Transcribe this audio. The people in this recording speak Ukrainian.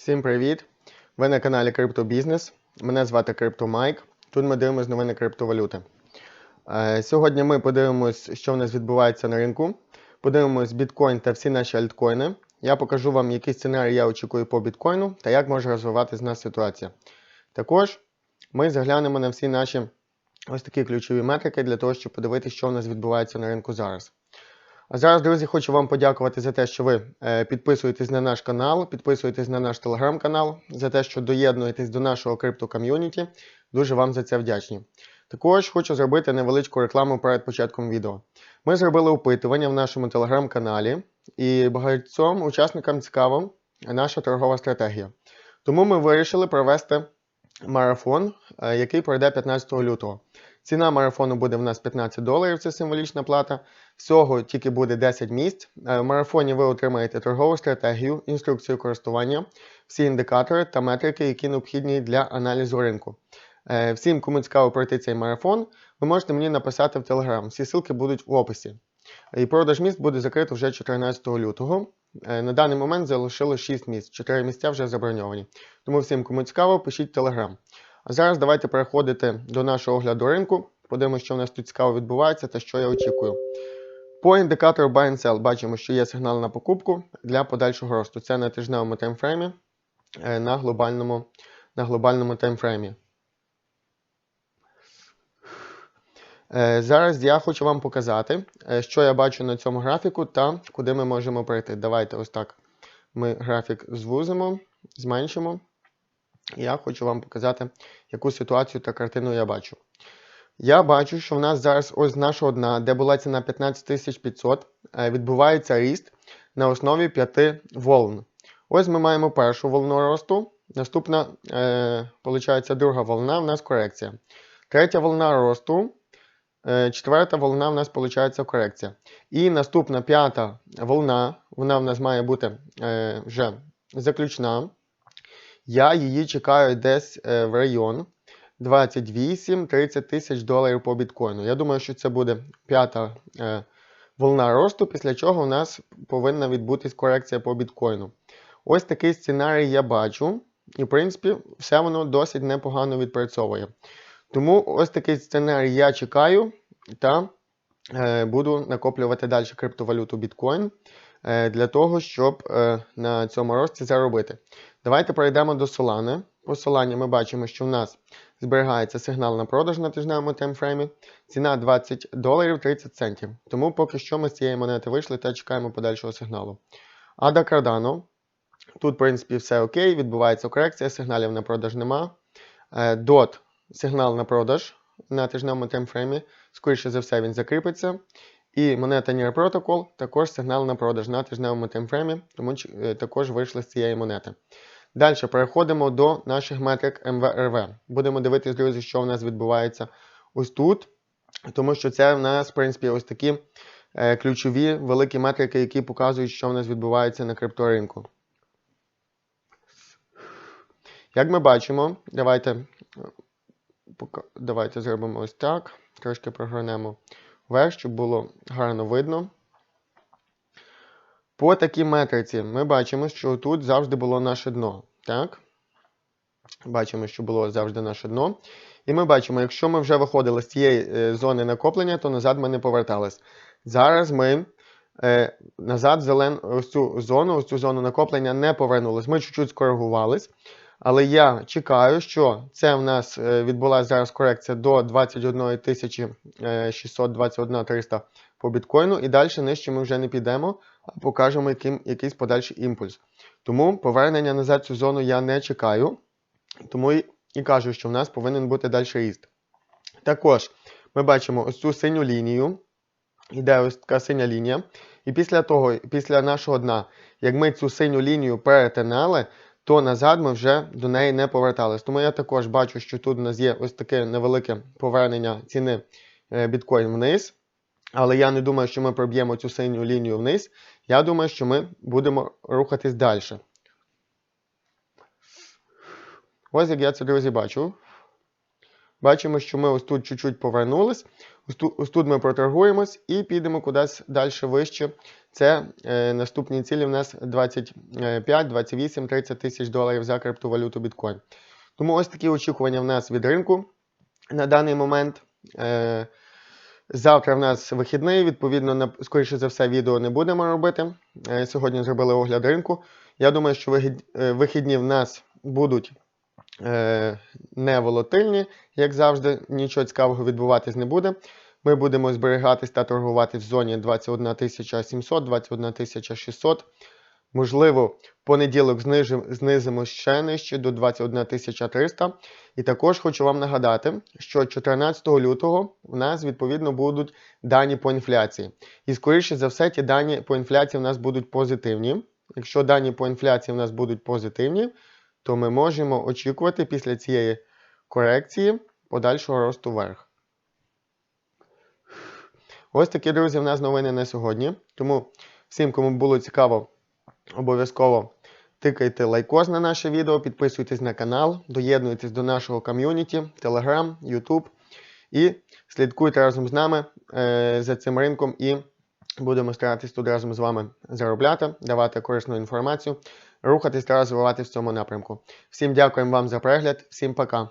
Всім привіт! Ви на каналі Криптобізнес. Мене звати CryptoMike. Тут ми дивимося новини криптовалюти. Е, Сьогодні ми подивимось, що в нас відбувається на ринку. Подивимось біткоін та всі наші альткоїни. Я покажу вам, який сценарій я очікую по біткоїну та як може розвиватися нас ситуація. Також ми заглянемо на всі наші ось такі ключові метрики для того, щоб подивитися, що в нас відбувається на ринку зараз. А зараз, друзі, хочу вам подякувати за те, що ви е, підписуєтесь на наш канал, підписуєтесь на наш телеграм-канал, за те, що доєднуєтесь до нашого крипто-ком'юніті. Дуже вам за це вдячні. Також хочу зробити невеличку рекламу перед початком відео. Ми зробили опитування в нашому телеграм-каналі, і багатьом учасникам цікава наша торгова стратегія. Тому ми вирішили провести марафон, е, який пройде 15 лютого. Ціна марафону буде в нас 15 доларів, це символічна плата. Всього тільки буде 10 місць. Е, В марафоні ви отримаєте торгову стратегію, інструкцію користування, всі індикатори та метрики, які необхідні для аналізу ринку. Е, Всім, кому цікаво пройти цей марафон, ви можете мені написати в Telegram. Всі ссылки будуть в описі. І продаж місць буде закрито вже 14 лютого. Е, На даний момент залишилось 6 місць, 4 місця вже заброньовані. Тому всім, кому цікаво, пишіть в Telegram. А зараз давайте переходити до нашого огляду ринку. Подивимося, що в нас тут цікаво відбувається та що я очікую. По індикатору Buy and Sell бачимо, що є сигнал на покупку для подальшого росту. Це на тижневому таймфреймі, е, на глобальному, на глобальному таймфреймі. Е, Зараз я хочу вам показати, е, що я бачу на цьому графіку та куди ми можемо прийти. Давайте ось так ми графік звузимо, зменшимо. Я хочу вам показати, яку ситуацію та картину я бачу. Я бачу, що в нас зараз ось з нашого дна, де була ціна 15500, е, відбувається ріст на основі 5 волн. Ось ми маємо першу волну росту. Наступна, е, друга волна в нас корекція. Третя волна росту. е, Четверта волна в нас виходить корекція. І наступна п'ята волна, вона в нас має бути е, вже заключна. Я її чекаю десь е, в район 28-30 тисяч доларів по біткоїну. Я думаю, що це буде п'ята е, волна росту, після чого у нас повинна відбутись корекція по біткоїну. Ось такий сценарій я бачу. І, в принципі, все воно досить непогано відпрацьовує. Тому ось такий сценарій я чекаю та е, буду накоплювати далі криптовалюту біткоін для того, щоб е, на цьому рості заробити. Давайте перейдемо до Solana. По Solana ми бачимо, що в нас зберігається сигнал на продаж на тижневому таймфреймі. Ціна 20 доларів 30 центів. Тому поки що ми з цієї монети вийшли та чекаємо подальшого сигналу. Ада Cardano. Тут, в принципі, все окей, відбувається корекція, сигналів на продаж нема. Е, DOT сигнал на продаж на тижневому таймфреймі. Скоріше за все, він закріпиться. І монета Near Protocol також сигнал на продаж на тижневому таймфреймі, тому е, також вийшли з цієї монети. Далі переходимо до наших метрик МВРВ. Будемо дивитися, друзі, що в нас відбувається ось тут, тому що це в нас, в принципі, ось такі е, ключові великі метрики, які показують, що в нас відбувається на крипторинку. Як ми бачимо, давайте, е, давайте зробимо ось так. Трошки прогорнемо вверх, щоб було гарно видно. По такій метриці ми бачимо, що тут завжди було наше дно. Так? Бачимо, що було завжди наше дно. І ми бачимо, якщо ми вже виходили з цієї е, зони накоплення, то назад ми не повертались. Зараз ми е, назад зелен, ось цю зону, ось цю зону накоплення не повернулись. Ми чуть-чуть скоригувались. Але я чекаю, що це в нас е, відбулася зараз корекція до 21 621 300 по біткоїну, і далі нижче ми вже не підемо, а покажемо яким, якийсь подальший імпульс. Тому повернення назад цю зону я не чекаю, тому і, і кажу, що в нас повинен бути далі ріст. Також ми бачимо ось цю синю лінію. Іде ось така синя лінія. І після того, після нашого дна, як ми цю синю лінію перетинали, то назад ми вже до неї не повертались. Тому я також бачу, що тут у нас є ось таке невелике повернення ціни е, біткоін вниз. Але я не думаю, що ми проб'ємо цю синю лінію вниз. Я думаю, що ми будемо рухатись далі. Ось як я це, друзі, бачу. Бачимо, що ми ось тут чуть-чуть повернулись, ось тут, ми проторгуємось і підемо кудись далі вище. Це е, наступні цілі в нас 25, 28, 30 тисяч доларів за криптовалюту біткоін. Тому ось такі очікування в нас від ринку на даний момент. Е, Завтра в нас вихідний, відповідно, на, скоріше за все, відео не будемо робити. Е, Сьогодні зробили огляд ринку. Я думаю, що е, вихідні в нас будуть не волатильні, як завжди, нічого цікавого відбуватись не буде. Ми будемо зберігатись та торгувати в зоні 21 700, 21 600. Можливо, в понеділок знизимо ще нижче до 21 300. І також хочу вам нагадати, що 14 лютого у нас відповідно будуть дані по інфляції. І скоріше за все, ті дані по інфляції в нас будуть позитивні. Якщо дані по інфляції в нас будуть позитивні, то ми можемо очікувати після цієї корекції подальшого росту вверх. Ось такі, друзі, в нас новини на сьогодні. Тому всім, кому було цікаво, обов'язково тикайте лайкос на наше відео, підписуйтесь на канал, доєднуйтесь до нашого ком'юніті, Telegram, YouTube і слідкуйте разом з нами е, за цим ринком і будемо старатись тут разом з вами заробляти, давати корисну інформацію, рухатись та розвиватись в цьому напрямку. Всім дякуємо вам за перегляд, всім пока!